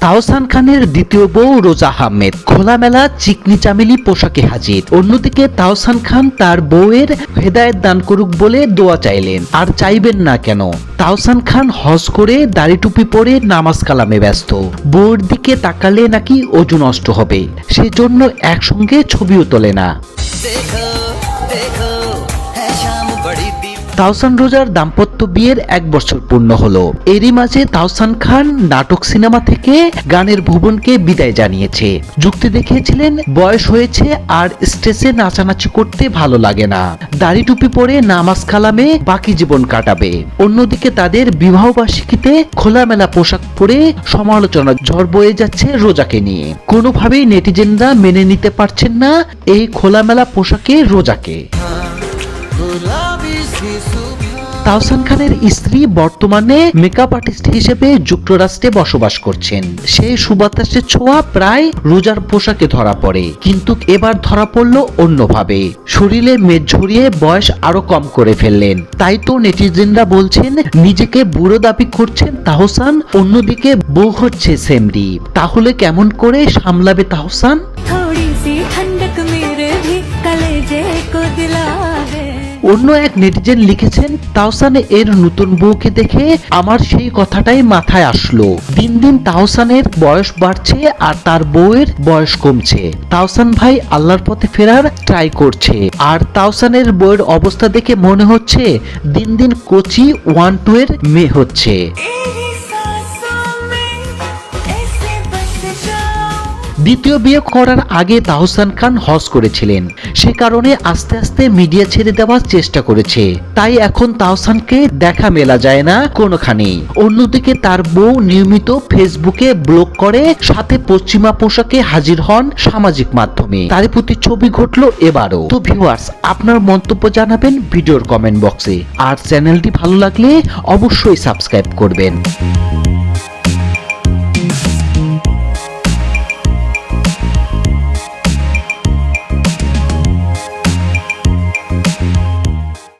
তাওসান খানের দ্বিতীয় বউ রোজা আহমেদ। খোলামেলা চিকনি চামেলি পোশাকে হাজির। অন্যদিকে তাওসান খান তার বউয়ের হেদায়ত দান করুক বলে দোয়া চাইলেন। আর চাইবেন না কেন? তাওসান খান হজ করে দাড়ি টুপি পরে নামাজ কালামে ব্যস্ত। বউয়ের দিকে তাকালে নাকি ওজন নষ্ট হবে। সেজন্য একসঙ্গে ছবিও তোলে না। তাওসান রোজার দাম্পত্য তো বিয়ের এক বছর পূর্ণ হলো। এরই মাঝে তাহসান খান নাটক সিনেমা থেকে গানের ভুবনকে বিদায় জানিয়েছে। যুক্তি দেখিয়েছিলেন, বয়স হয়েছে আর স্টেজে নাচানাচি করতে ভালো লাগে না। দাড়ি টুপি পরে নামাজ কালামে বাকি জীবন কাটাবে। অন্যদিকে তাদের বিবাহবার্ষিকীতে খোলামেলা পোশাক পরে সমালোচনা ঝড় বয়ে যাচ্ছে রোজাকে নিয়ে। কোনোভাবেই নেটিজেনরা মেনে নিতে পারছেন না এই খোলামেলা পোশাকে রোজাকে। হ্যাঁ, তাওসান খানের স্ত্রী বর্তমানে মেকআপ আর্টিস্ট হিসেবে যুক্তরাষ্ট্রে বসবাস করছেন। সেই সুবাতাসের ছোঁয়া প্রায় রোজার পোশাকে ধরা পড়ে, কিন্তু এবার ধরা পড়ল অন্যভাবে। শরীরে মেদ ঝরিয়ে বয়স আরও কম করে ফেললেন। তাই তো নেটিজেনরা বলছেন, নিজেকে বুড়ো দাবি করছেন তাহসান, অন্যদিকে বউ হচ্ছে সেমরি। তাহলে কেমন করে সামলাবে তাহসান? অন্য এক নেটিজেন লিখেছেন, তাওসানে এর নতুন বউকে দেখে আমার সেই কথাটাই মাথায় আসলো। দিন দিন তাওসানের বয়স বাড়ছে আর তার বউয়ের বয়স কমছে। তাওসান ভাই আল্লাহর পথে ফেরার ট্রাই করছে। আর তাওসানের বউয়ের অবস্থা দেখে মনে হচ্ছে দিন দিন কোচি ওয়ান টু এর মেয়ে হচ্ছে। দ্বিতীয় বিয়ে করার আগে তাহসান খান হজ করেছিলেন। সে কারণে আস্তে আস্তে মিডিয়া ছেড়ে দেওয়ার চেষ্টা করেছে। তাই এখন তাহসানকে দেখা মেলা যায় না কোনোখানেই অন্যদিকে তার বউ নিয়মিত ফেসবুকে ব্লগ করে, সাথে পশ্চিমা পোশাকে হাজির হন সামাজিক মাধ্যমে। তার প্রতি ছবি ঘটলো এবারও। তো ভিউয়ার্স আপনার মন্তব্য জানাবেন ভিডিওর কমেন্ট বক্সে আর চ্যানেলটি ভালো লাগলে অবশ্যই সাবস্ক্রাইব করবেন।